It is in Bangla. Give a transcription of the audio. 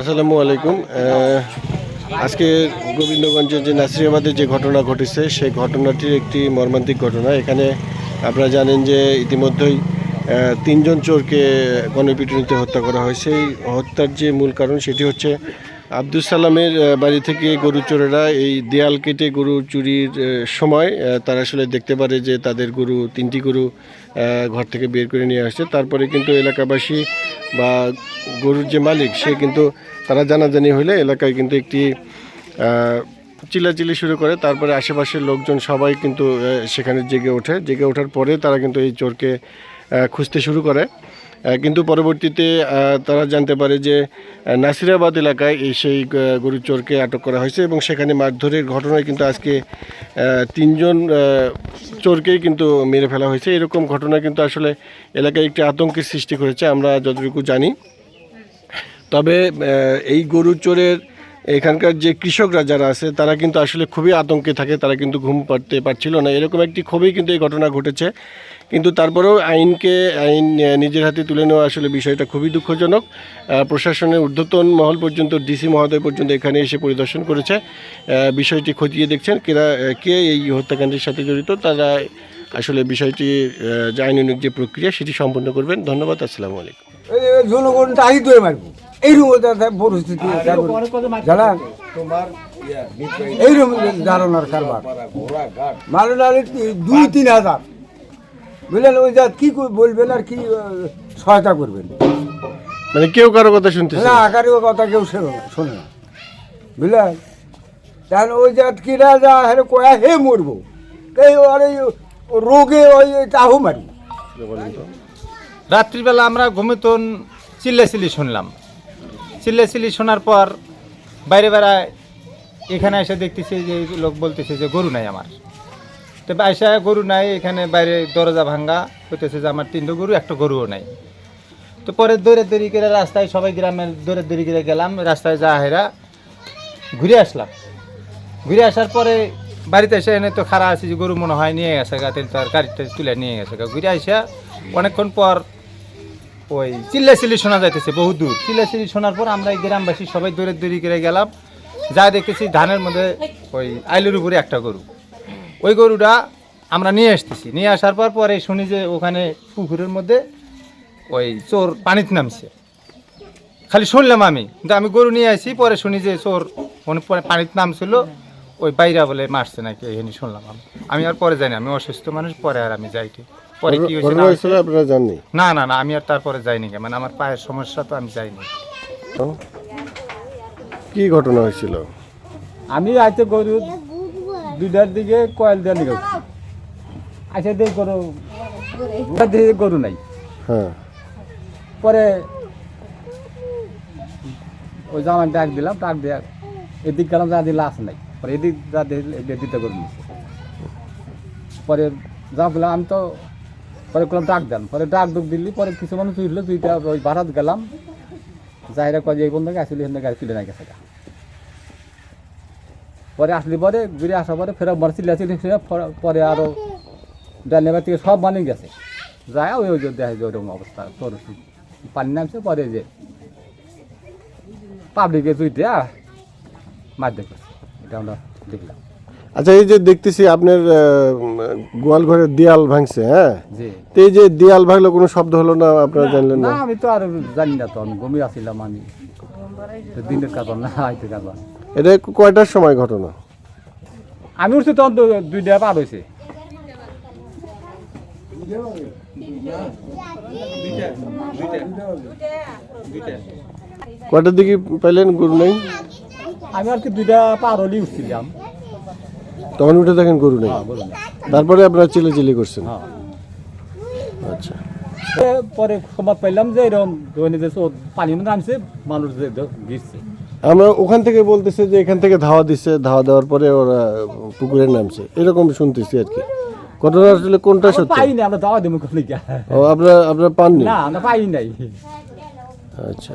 আসসালামু আলাইকুম। আজকে গোবিন্দগঞ্জের যে নাসিরাবাদে যে ঘটনা ঘটেছে, সেই ঘটনাটির একটি মর্মান্তিক ঘটনা। এখানে আপনারা জানেন যে ইতিমধ্যেই তিনজন চোরকে গণপিটুনিতে হত্যা করা হয়েছে। এই হত্যার যে মূল কারণ, সেটি হচ্ছে আব্দুল সালামের বাড়ি থেকে গরু চোরেরা এই দেয়াল কেটে গরু চুরির সময় তারা আসলে দেখতে পারে যে তাদের গরু তিনটি গরু ঘর থেকে বের করে নিয়ে আসছে। তারপরে কিন্তু এলাকাবাসী বা গরুর যে মালিক সে কিন্তু তারা জানাজানি হলে এলাকায় কিন্তু একটি আহ, চিল্লাচিল্লি শুরু করে। তারপরে আশেপাশের লোকজন সবাই কিন্তু সেখানে জেগে ওঠে। জেগে ওঠার পরে তারা কিন্তু এই চোরকে খুঁজতে শুরু করে। কিন্তু পরবর্তীতে তারা জানতে পারে যে নাসিরাবাদ এলাকায় এই সেই গরু চোরকে আটক করা হয়েছে এবং সেখানে মারধরের ঘটনায় কিন্তু আজকে তিনজন চোরকেই কিন্তু মেরে ফেলা হয়েছে। এরকম ঘটনা কিন্তু আসলে এলাকায় একটি আতঙ্কের সৃষ্টি করেছে, আমরা যতটুকু জানি। তবে এই গরু চোরের এখানকার যে কৃষকরা যারা আছে, তারা কিন্তু আসলে খুবই আতঙ্কে থাকে, তারা কিন্তু ঘুম পাড়তে পারছিল না। এরকম একটি খুবই কিন্তু এই ঘটনা ঘটেছে। কিন্তু তারপরেও আইনকে, আইন নিজের হাতে তুলে নেওয়া আসলে বিষয়টা খুবই দুঃখজনক। প্রশাসনের ঊর্ধ্বতন মহল পর্যন্ত, ডিসি মহোদয় পর্যন্ত এখানে এসে পরিদর্শন করেছে। বিষয়টি খতিয়ে দেখছেন কেরা কে এই হত্যাকাণ্ডের সাথে জড়িত, তারা আসলে বিষয়টি যে আইনানুগ যে প্রক্রিয়া, সেটি সম্পন্ন করবেন। ধন্যবাদ, আসসালামু আলাইকুম। জনগণ এইরকম একটা পরিস্থিতি জানা? এইরকম ধারণার কারবার। মারো নাহলে দুই তিন হাজার। বুঝলেন? ওই যা কি করে বলবেন আর কি সহায়তা করবেন। মানে কেউ কারও কথা শুনতেছে না। আকারে কথা কেউ শোনে না শোনে না। বুঝলেন? তাহলে ওই জাত কিরা যা হেরে কয়া হে মরবো। এই আর এই রোগে ওই তাহু মারি। রাত্রিবেলা আমরা ঘুমিতন চিল্লাচিল্লি শুনলাম। চিল্লাচিল্লি শোনার পর বাইরে বেড়ায়, এখানে এসে দেখতেছি যে লোক বলতেছে যে গরু নাই আমার। তো আইসা গরু নাই, এখানে বাইরে দরজা ভাঙ্গা, হইতেছে যে আমার তিনটে গরু, একটা গরুও নাই। তো পরে দৌড়ে দৌড়ি করে রাস্তায় সবাই গ্রামের দৌড়ে দৌড়ি করে গেলাম, রাস্তায় যা হেরা, ঘুরে আসলাম। ঘুরে আসার পরে বাড়িতে এসে এনে তো খারাপ আছে যে গরু মনে হয় নিয়ে গেছে গা তো আর গাড়িটা তুলে নিয়ে গেছে গা। ঘুরে আসা অনেকক্ষণ পর ওই চিল্লাচিল্লি শোনা যাইতেছে, বহু দূর। চিল্লাচিল্লি শোনার পর আমরা এই গ্রামবাসী সবাই দৌড়ে দৌড়ি করে গেলাম। যা দেখতেছি ধানের মধ্যে ওই আইলের উপরে একটা গরু। ওই গরুটা আমরা নিয়ে আসতেছি। নিয়ে আসার পর পরে শুনি যে ওখানে পুকুরের মধ্যে ওই চোর পানিতে নামছে। খালি শুনলাম আমি। কিন্তু আমি গরু নিয়ে আসি, পরে শুনি যে চোর পানিতে নামছিল। ওই বাইরা বলে মারছে নাকি এখানে শুনলাম আমি। আমি আর পরে যাইনি, আমি অসুস্থ মানুষ, পরে আর আমি যাইটি পরে কি হয়েছিল আপনারা জাননি? না না না আমি আর তারপরে যাইনি। মানে আমার পায়ের সমস্যা তো আমি যাইনি। কি ঘটনা হয়েছিল? আমি আইতে গরু দুইটার দিকে কয়েল দেওয়ার দিকে আইসা দিয়ে গরু। দিকে গরু নাই। হ্যাঁ। পরে ওই জামাই ডাক দিলাম ডাক দেওয়ার এদিক গেলাম যা দিলে আসে নাই। পরে এদিক যা দিলে এদিকটা গরু নিছে। পরে যা গেলাম আমি তো পরে করলাম ডাক দেন। পরে ডাক দুক দিলি, পরে কিছু মানুষ তুললো দুইটা ওই বারাত গেলাম। যাইরা কয় এই বন্ধু আসলে, এখানে গাড়ি তুলে নাই গেছে পরে আসলি পরে, ঘুরে আসার পরে ফেরা মার চিল্লা চিল্লি পরে- পরে আরও ডাইনেবার থেকে সব বানিয়ে গেছে। যায়, ওই ওই দেখে যে ওরকম অবস্থা, তোর পানি নামছে, পরে যে পাবলিকে তুইতে মার দেখে এটা আমরা দেখলাম। আচ্ছা এই যে দেখতেছি আপনার গোয়াল ঘরের দেয়াল ভাঙছে হ্যাঁ? তো এই যে দেয়াল ভাঙলো কোনো শব্দ হলো না আপনারা জানলেন না? আমি তো আর জানি না তো আমি ঘুমিয়ে আসছিলাম আমি। তো দিনের কাজ না আইতে কাজ এটা কয়টার সময় ঘটনা? আমি উঠছি তখন তো দুইটা পার হয়েছে। কয়টার দিকে পাইলেন গরু নেই? আমি আর কি দুইটা পার হলেই উঠছিলাম। তখন উঠে দেখেন গরু নেই। হ্যাঁ তারপরে আপনারা চিলে চিলি করছেন। হ্যাঁ। আচ্ছা। পরে খবর পাইলাম যে এরকম পানি নামছে মানুষ গিরছে আমরা ওখান থেকে বলতেছে যে এখান থেকে ধাওয়া দিচ্ছে ধাওয়া দেওয়ার পরে ওরা পুকুরে নামছে। এরকম শুনতেছি আর কি। ঘটনা আসলে কোনটা সত্যি? পাই না আমরা দাওয়া দেবো কোন ও আপনারা আপনারা পাননি? না আমরা পাই নাই। আচ্ছা।